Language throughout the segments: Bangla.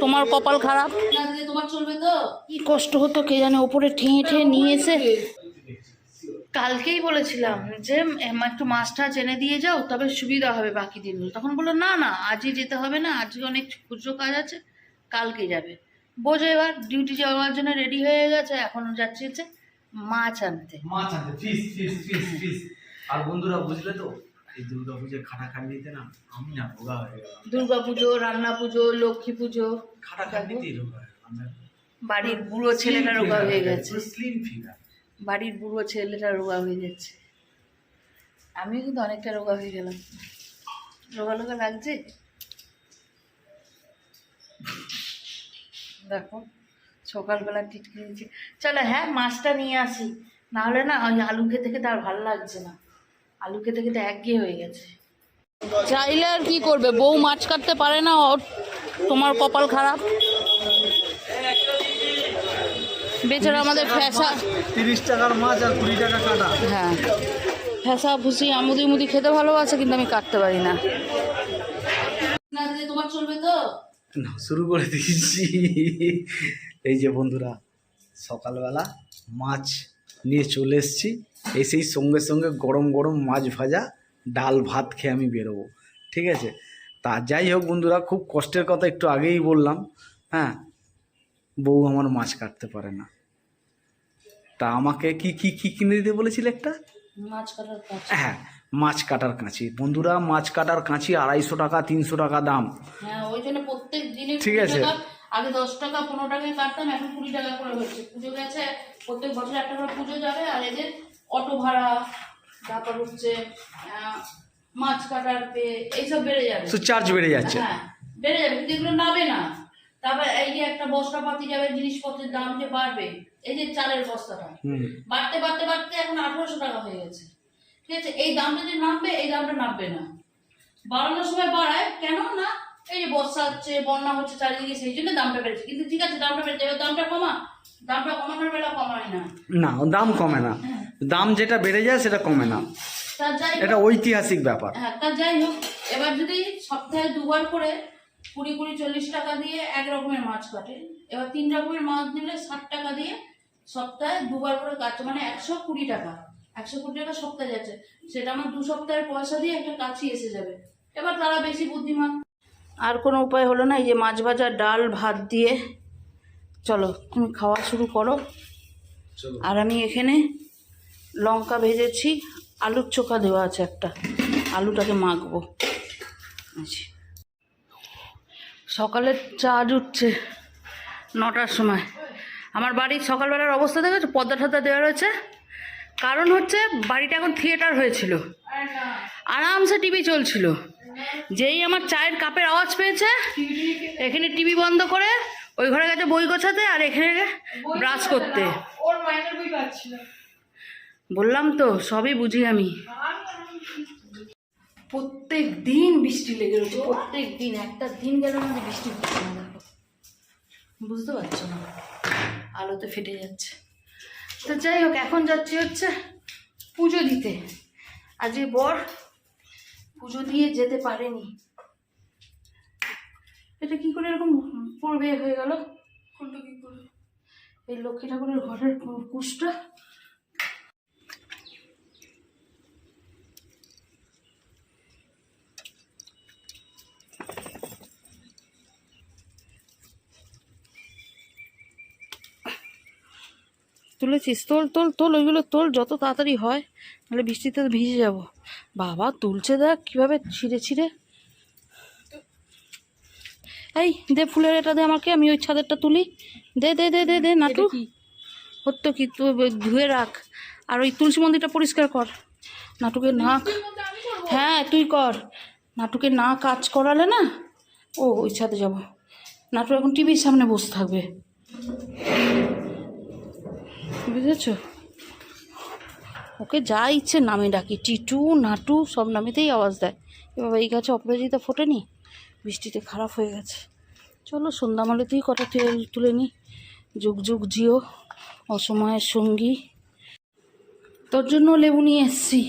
তোমার কপাল খারাপ? না দিলে তোমার চলবে তো কি কষ্ট হতো কে জানে ওপরে ঠেঙে ঠেঙে নিয়ে এসে কালকেই বলেছিলাম যে এম, একটু মাছ টাছ এনে দিয়ে যাও তবে সুবিধা হবে বাকি দিনগুলো। তখন বলল না না আজই যেতে হবে না আজকে অনেক খুচরো কাজ আছে কালকে যাবে। বোঝো এবার ডিউটি যাওয়ার জন্য রেডি হয়ে গেছে এখন যাচ্ছে মাছ আনতে। মাছ আনতে ফিস ফিস ফিস ফিস আর বন্ধুরা বুঝলে তো? এই দুর্গা পুজোর খাটাখান্ডিতে না আমি না রোগা হয়ে গেলাম। দুর্গা পুজো রান্না পুজো লক্ষ্মী পুজো। খাটাখান্ডিতেই রোগা হয়ে গেলাম। বাড়ির বুড়ো ছেলেটা রোগা হয়ে গেছে। স্লিম ফিগার বাড়ির বুড়ো ছেলেটা রোগা হয়ে যাচ্ছে আমিও কিন্তু অনেকটা রোগা হয়ে গেলাম। রোগা রোগা লাগছে? দেখো সকালবেলা টিটকে নিয়েছি চলো হ্যাঁ মাছটা নিয়ে আসি। নাহলে না ওই আলু খেতে খেতে আর ভালো লাগছে না। আলু খেতে খেতে একঘেয়ে হয়ে গেছে। চাইলে আর কি করবে? বউ মাছ কাটতে পারে না ওর তোমার কপাল খারাপ। বেচারা আমাদের ফ্যাসা তিরিশ টাকার মাছ আর কুড়ি টাকা কাটা। হ্যাঁ। ফ্যাসা ভুসি আমুদি মুদি খেতে ভালোবাসে কিন্তু আমি কাটতে পারি না। না তোমার চলবে তো? না, শুরু করে দিয়েছি। এই যে বন্ধুরা সকালবেলা মাছ নিয়ে চলে এসেছি। এসেই সঙ্গে সঙ্গে গরম গরম মাছ ভাজা ডাল ভাত খেয়ে আমি বেরোবো। ঠিক আছে? তা যাই হোক বন্ধুরা খুব কষ্টের কথা একটু আগেই বললাম হ্যাঁ? বউ আমার মাছ কাটতে পারে না। তা আমাকে কি কি কি কিনে দিতে বলেছিল একটা? মাছ কাটার হ্যাঁ মাছ কাটার কাঁচি। বন্ধুরা মাছ কাটার কাঁচি আড়াইশো টাকা তিনশো টাকা দাম। হ্যাঁ ঠিক আছে। আগে দশ টাকা পনেরো টাকায় কাটতাম এখন কুড়ি টাকা করে হচ্ছে। পুজো গেছে প্রত্যেক বছর একটা করে পুজো যাবে আর এদের অটো ভাড়া তারপর হচ্ছে মাছ কাটার পে এইসব বেড়ে যাবে। চার্জ বেড়ে যাচ্ছে। হ্যাঁ বেড়ে যাবে কিন্তু এগুলো নাবে না। তারপর এই যে একটা বস্তাপাতি যাবে জিনিসপত্রের দাম যে বাড়বে এই যে চালের বস্তাটা। বাড়তে বাড়তে বাড়তে এখন আঠারোশো টাকা হয়ে গেছে। ঠিক আছে এই দামটা যে নামবে এই দামটা নামবে না। বাড়ানোর সময় বাড়ায় কেন না? এই যে বর্ষা হচ্ছে বন্যা হচ্ছে চারিদিকে সেই জন্য দামটা বেড়েছে। কিন্তু ঠিক আছে দামটা বেড়েছে দামটা কমা। দামটা কমানোর বেলা কমায় না। না দাম কমে না। দাম যেটা বেড়ে যায় সেটা কমে না। এটা ঐতিহাসিক ব্যাপার। হ্যাঁ তা যাই হোক এবার যদি সপ্তাহে দুবার করে কুড়ি কুড়ি চল্লিশ টাকা দিয়ে এক রকমের মাছ কাটে এবার তিন রকমের মাছ নিলে ষাট টাকা দিয়ে সপ্তাহে দুবার করে কাটছে মানে একশো কুড়ি টাকা। একশো কুড়ি টাকা সপ্তাহে যাচ্ছে। সেটা আমার দু সপ্তাহের পয়সা দিয়ে একটা কাছি এসে যাবে। এবার তারা বেশি বুদ্ধিমান। আর কোনো উপায় হলো না এই যে মাছ ভাজা ডাল ভাত দিয়ে। চলো তুমি খাওয়া শুরু করো। আর আমি এখানে লঙ্কা ভেজেছি আলুর চোখা দেওয়া আছে একটা। আলুটাকে মাখবো। আচ্ছা। সকালে চার্জ উঠছে নটার সময়। আমার বাড়ির সকালবেলার অবস্থা দেখেছ? পদ্মা টদ্মা দেওয়া রয়েছে। কারণ হচ্ছে বাড়িটা এখন থিয়েটার হয়েছিল। আরামসে টিভি চলছিল। যেই আমার চায়ের কাপের আওয়াজ পেয়েছে, এখানে টিভি বন্ধ করে ওই ঘরে গেছে বই গোছাতে আর এখানে ব্রাশ করতে। বললাম তো, সবই বুঝি আমি। প্রত্যেক দিন বৃষ্টি লেগে রয়েছে, প্রত্যেক দিন, একটা দিন গেল যে বৃষ্টি হচ্ছে না। দেখো বুঝতে পারছ না, আলোতে ফেটে যাচ্ছে। তো যাই হোক, এখন যাচ্ছি হচ্ছে পুজো দিতে। আজকে বর পুজো দিয়ে যেতে পারেনি। এটা কি করে এরকম পড়বে হয়ে গেল? কোনটা কি করবে এই লক্ষ্মী ঠাকুরের ঘরের কুশটা তুলেছিস? তোল তোল তোল ওইগুলো তোল যত তাড়াতাড়ি হয় নাহলে বৃষ্টিতে ভিজে যাব। বাবা তুলছে দেখ কীভাবে ছিঁড়ে ছিঁড়ে। এই দে ফুলের এটা দে আমাকে আমি ওই ছাদেরটা তুলি। দে দে দে দে দে নাটু। হতো কি? তুই ধুয়ে রাখ। আর ওই তুলসী মন্দিরটা পরিষ্কার কর। নাটুকে না হ্যাঁ তুই কর। নাটুকে না কাজ করালে না ও ওই ছাদে যাব। নাটু এখন টিভির সামনে বসে থাকবে। বুঝেছ? ওকে যা ইচ্ছে নামে ডাকি। টিটু নাটু সব নামেতেই আওয়াজ দেয়। এবার এই গাছে অপরাজিতা ফোটেনি? বৃষ্টিতে খারাপ হয়ে গেছে। চলো সন্ধ্যামালেতেই কটা তেল তুলে নিই যুগ যুগ জিও অসময়ের সঙ্গী। তোর জন্য লেবু নিয়ে এসছি।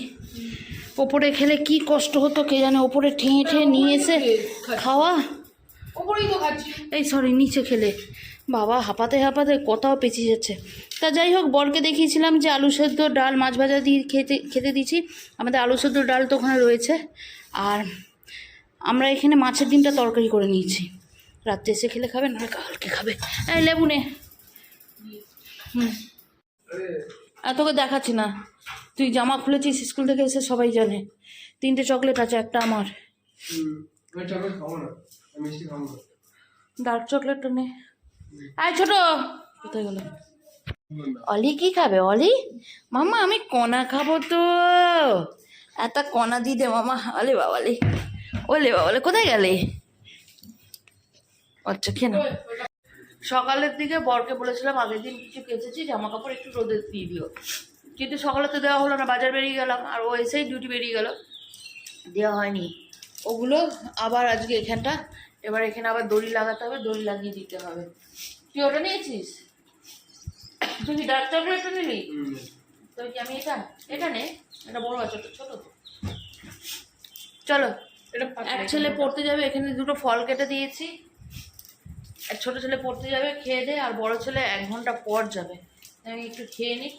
ওপরে খেলে কি কষ্ট হতো কে জানে? ওপরে ঠেঙে ঠেঙে নিয়ে এসে খাওয়া। এই সরি নিচে খেলে। বাবা হাঁপাতে হাঁপাতে কোথাও পেঁচিয়ে যাচ্ছে। তা যাই হোক বরকে দেখিয়েছিলাম যে আলু সেদ্ধ ডাল মাছ ভাজা দিয়ে খেতে খেতে দিচ্ছি আমাদের আলু সেদ্ধ ডাল তো ওখানে রয়েছে। আর আমরা এখানে মাছের ডিমটা তরকারি করে নিয়েছি। রাত্রে এসে খেলে খাবে না কালকে খাবে। এই লেবু নে। হুম। আর তোকে দেখাচ্ছি না। তুই জামা খুলেছিস স্কুল থেকে এসে সবাই জানে। তিনটে চকলেট আছে একটা আমার। ডার্ক চকলেটটা নে। আয় ছোট। কোথায় গেল? অলি কি খাবে? অলি? মামা আমি কণা খাব তো। এত কণা দিয়ে দে মামা। অলে বাবালে ওলে বাবালে কোথায় গেলে? আচ্ছা নাও। সকালের দিকে বরকে বলেছিলাম আগের দিন কিছু কেচেছি জামা কাপড় একটু রোদে দিয়ে দিও। কিন্তু সকালে তো দেওয়া হলো না বাজার বেরিয়ে গেলাম। আর ও এসেই ডিউটি বেরিয়ে গেল। দেওয়া হয়নি। ওগুলো আবার আজকে এখানটা এবার এখানে আবার দড়ি লাগাতে হবে দড়ি লাগিয়ে দিতে হবে। তুই ওটা নিয়েছিস? তুই কি ডার্ক চকলেটটা নিলি? তো কি আমি এটা এটা নে এটা বড় আছে ছোট তো। চলো এটা এক ছেলে পড়তে যাবে এখানে দুটো ফল কেটে দিয়েছি। এক ছোট ছেলে পড়তে যাবে খেয়ে দে আর বড় ছেলে এক ঘণ্টা পর যাবে। আমি একটু খেয়ে নিই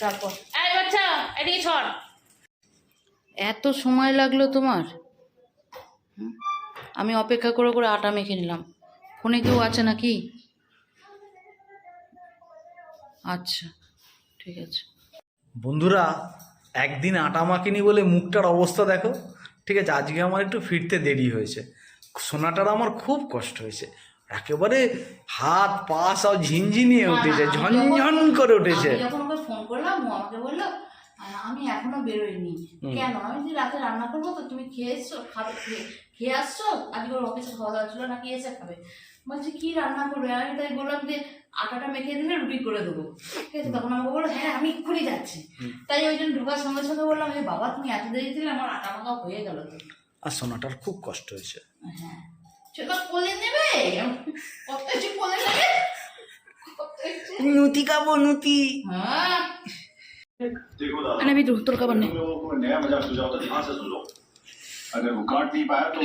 তারপর। এই বাচ্চা এদিকে ছড়। এত সময় লাগল তোমার? হুম? আমি অপেক্ষা করে করে আটা মেখে নিলাম। ফোনে কেউ আছে নাকি? আচ্ছা ঠিক আছে। বন্ধুরা একদিন আটা মাখিনি বলে মুখটার অবস্থা দেখো। ঠিক আছে আজকে আমার একটু ফিরতে দেরি হয়েছে। সোনাটার আমার খুব কষ্ট হয়েছে। একেবারে হাত পা সব ঝিনঝিনিয়ে উঠেছে ঝনঝন করে উঠেছে। যখন ওকে ফোন করলাম ও আমাকে বলল আমি এখনও বেরোইনি। কেন? আমি যে রাতে রান্না করব তো তুমি খেয়ে এসছো খাবে খেয়ে খেয়ে আসছো আজকে ওর অফিসে খাওয়া দাওয়া ছিল নাকি এসে খাবে বলছে কি রান্না করবে আমি তাই বললাম যে আটাটা মেখে দিলে রুটি করে দেবো ঠিক আছে তখন আমাকে বললো হ্যাঁ আমি এক্ষুনি যাচ্ছি তাই ওই জন্য ঢোকার সঙ্গে সঙ্গে বললাম যে বাবা তুমি এত দেরি দিলে আমার আটা মাখা হয়ে গেল তো আর সোনাটার খুব কষ্ট হয়েছে হ্যাঁ চলো কোলে নেবে কত কিছু কোলে নেবে কত কিছু নুতি খাবো নুতি হ্যাঁ देखो दादा আরে বিদ্রু তোর अगर वो काट नहीं पाया तो